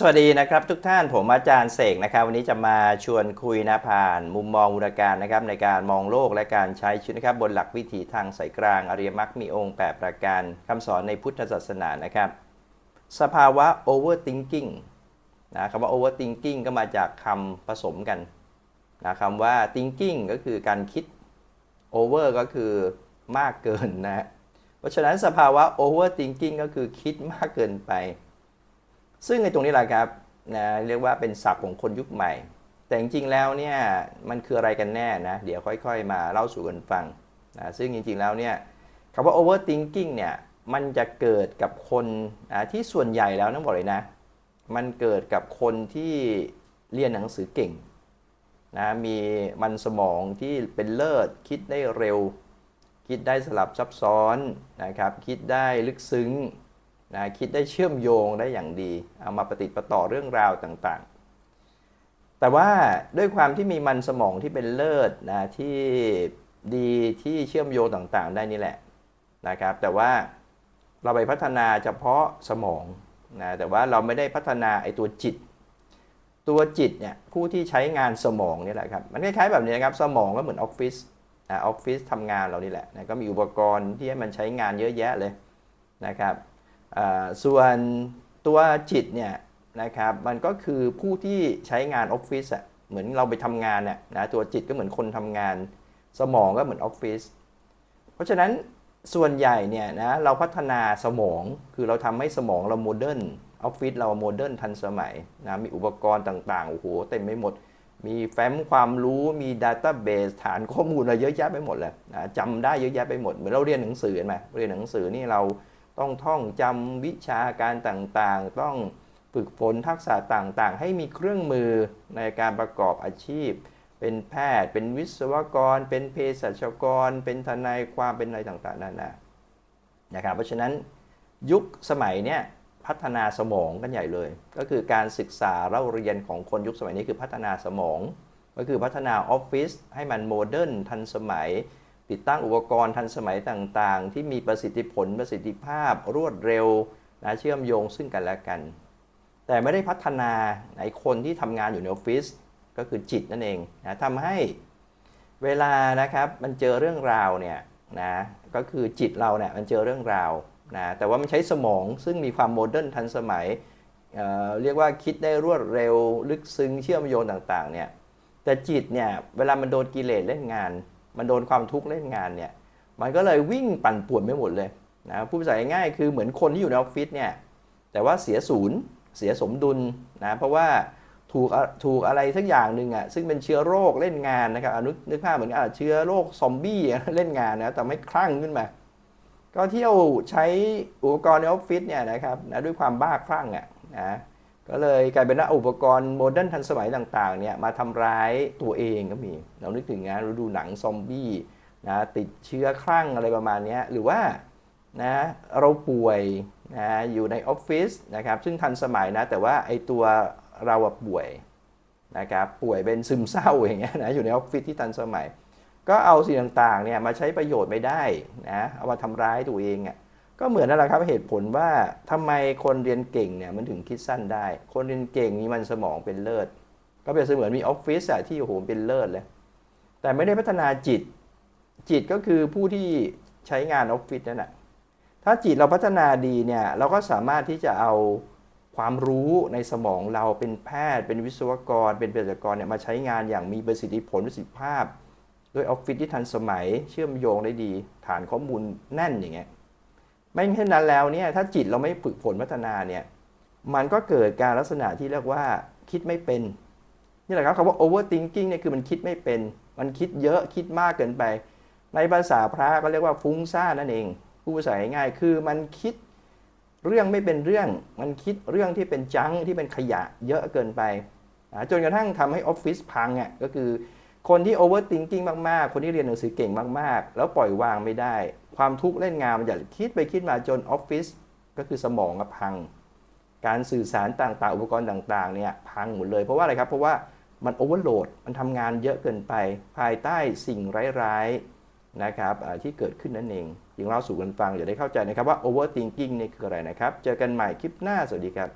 สวัสดีนะครับทุกท่านผมอาจารย์เสกนะครับ วันนี้จะมาชวนคุยนะผ่าน มุมมองอุดการนะครับ ในการมองโลกและการใช้ชีวิตนะครับ บนหลักวิถีทางสายกลาง อริยมรรคมีองค์ 8 ประการคำสอนในพุทธศาสนานะครับ สภาวะ overthinking นะคำว่า overthinking ก็มาจากคำผสมกันนะคำว่า thinking ก็คือการคิด over ก็คือมากเกินนะเพราะฉะนั้นสภาวะ overthinking ก็คือคิดมากเกินไป ซึ่งในตรงนี้แหละครับนะเรียกว่าเป็นศัพท์ของคนยุคใหม่ แต่จริงๆแล้วเนี่ยมันคืออะไรกันแน่นะเดี๋ยวค่อยๆ มาเล่าสู่กันฟังนะซึ่งจริงๆแล้วเนี่ยคำว่า overthinking เนี่ยมันจะเกิดกับคนนะที่ส่วนใหญ่แล้วต้องบอกเลยนะ มันเกิดกับคนที่เรียนหนังสือเก่งนะมีมันสมองที่เป็นเลิศคิดได้เร็ว คิดได้สลับซับซ้อนนะครับคิดได้ลึกซึ้ง นะคิดได้เชื่อมโยงได้อย่างดี เอามาปฏิปต่อเรื่องราวต่างๆ แต่ว่าด้วยความที่มีมันสมองที่เป็นเลิศนะที่ดีที่เชื่อมโยงต่างๆ ได้นี่แหละนะครับ แต่ว่าเราไปพัฒนาเฉพาะสมองนะแต่ว่าเราไม่ได้พัฒนาไอ้ตัวจิต ตัวจิตเนี่ยผู้ที่ใช้งานสมองนี่แหละครับมันคล้ายๆแบบนี้นะครับสมองก็เหมือนออฟฟิศนะออฟฟิศทำงานเรานี่แหละนะก็มีอุปกรณ์ที่ให้มันใช้งานเยอะแยะเลยนะครับ ส่วนตัวจิตเนี่ยนะครับมันก็คือผู้ที่ใช้งานออฟฟิศอะเหมือนเราไปทำงานเนี่ยนะตัวจิตก็เหมือนคนทำงาน สมองก็เหมือนออฟฟิศเพราะฉะนั้นส่วนใหญ่เนี่ยนะเราพัฒนาสมองคือเราทำให้สมองเราโมเดิร์นออฟฟิศเราโมเดิร์นทันสมัยนะมีอุปกรณ์ต่างๆโอ้โหเต็มไปหมด มีแฟ้มความรู้มีดัตต้าเบสฐานข้อมูลอะไรเยอะแยะไปหมดเลยนะจำได้เยอะแยะไปหมดเหมือนเราเรียนหนังสือเห็นไหมเรียนหนังสือนี่เรา ต้องท่องจำวิชาการต่างๆ ต้องฝึกฝนทักษะต่างๆ ให้มีเครื่องมือในการประกอบอาชีพ เป็นแพทย์ เป็นวิศวกร เป็นเภสัชกร เป็นทนายความเป็นอะไรต่างๆนั่นนะนะครับเพราะฉะนั้นยุคสมัยเนี้ยพัฒนาสมองกันใหญ่เลย ก็คือการศึกษาเล่าเรียนของคนยุคสมัยนี้คือพัฒนาสมอง ก็คือพัฒนาออฟฟิศให้มันโมเดิร์นทันสมัย ติดตั้งอุปกรณ์ทันสมัยต่างๆ ที่มีประสิทธิผลประสิทธิภาพ รวดเร็วนะเชื่อมโยงซึ่งกันและกัน แต่ไม่ได้พัฒนาในคนที่ทำงานอยู่ในออฟฟิศก็คือจิตนั่นเองนะทำให้เวลานะครับมันเจอเรื่องราวเนี่ยนะก็คือจิตเราเนี่ยมันเจอเรื่องราวนะแต่ว่ามันใช้สมองซึ่งมีความโมเดิร์นทันสมัยเอ่อเรียกว่าคิดได้รวดเร็ว ลึกซึ้งเชื่อมโยงต่างๆเนี่ยแต่จิตเนี่ยเวลามันโดนกิเลสเล่นงาน มันโดนความทุกข์เล่นงานเนี่ยมันก็เลยวิ่งปั่นป่วนไปหมดเลยนะผู้ภาษาง่ายคือเหมือนคนที่อยู่ในออฟฟิศเนี่ยแต่ว่าเสียศูนย์เสียสมดุลนะเพราะว่าถูกถูกอะไรสักอย่างหนึ่งอะซึ่งเป็นเชื้อโรคเล่นงานนะครับอนุนึกภาพเหมือนอะเชื้อโรคซอมบี้เล่นงานนะแต่ไม่คลั่งขึ้นมา ก็เที่ยวใช้อุปกรณ์ในออฟฟิศเนี่ยนะครับนะด้วยความบ้าคลั่งอะนะ ก็เลยกลายเป็นว่าอุปกรณ์โมเดิร์นทันสมัยต่างๆเนี่ยมาทำร้ายตัวเองก็มี เรานึกถึงงานเราดูหนังซอมบี้นะติดเชื้อคลั่งอะไรประมาณนี้หรือว่านะเราป่วยนะอยู่ในออฟฟิศนะครับซึ่งทันสมัยนะแต่ว่าไอตัวเราป่วยนะครับป่วยเป็นซึมเศร้าอย่างเงี้ยนะอยู่ในออฟฟิศที่ทันสมัย ก็เอาสิ่งต่างๆเนี่ยมาใช้ประโยชน์ไม่ได้นะเอามาทำร้ายตัวเองอะ ก็เหมือนนั่นแหละครับเหตุผลว่าทำไมคนเรียนเก่งเนี่ยมันถึงคิดสั้นได้ คนเรียนเก่งมีมันสมองเป็นเลิศก็เปรียบเสมือนมีออฟฟิศอะที่โอ้โหเป็นเลิศเลยแต่ไม่ได้พัฒนาจิต จิตก็คือผู้ที่ใช้งานออฟฟิศนั่นแหะถ้าจิตเราพัฒนาดีเนี่ยเราก็สามารถที่จะเอาความรู้ในสมองเราเป็นแพทย์ เป็นวิศวกร เป็นเภสัชกรเนี่ยมาใช้งานอย่างมีประสิทธิผลประสิทธิภาพ ด้วยออฟฟิศที่ทันสมัยเชื่อมโยงได้ดี ฐานข้อมูลแน่นอย่างเงี้ย ไม่เช่นนั้นแล้วเนี่ยถ้าจิตเราไม่ฝึกฝนพัฒนาเนี่ยมันก็เกิดการลักษณะที่เรียกว่าคิดไม่เป็นนี่แหละครับคำว่า overthinking เนี่ยคือมันคิดไม่เป็น มันคิดเยอะคิดมากเกินไป ในภาษาพระก็เรียกว่าฟุ้งซ่านนั่นเองผู้ภาษาง่ายๆคือมันคิดเรื่องไม่เป็นเรื่อง มันคิดเรื่องที่เป็นจังที่เป็นขยะเยอะเกินไปจนกระทั่งทำให้ออฟฟิศพังอะก็คือคนที่ overthinking มากๆ คนที่เรียนหนังสือเก่งมากๆ แล้วปล่อยวางไม่ได้ ความทุกข์เล่นงานมันจะคิดไปคิดมาจนออฟฟิศก็คือสมองอะพัง การสื่อสารต่างๆ อุปกรณ์ต่างๆเนี่ยพังหมดเลยเพราะว่าอะไรครับเพราะว่ามันโอเวอร์โหลดมันทำงานเยอะเกินไป ภายใต้สิ่งร้ายๆนะครับที่เกิดขึ้นนั่นเองจึงเล่าสู่กันฟังอย่าได้เข้าใจนะครับว่า overthinking นี่คืออะไรนะครับ เจอกันใหม่คลิปหน้าสวัสดีครับ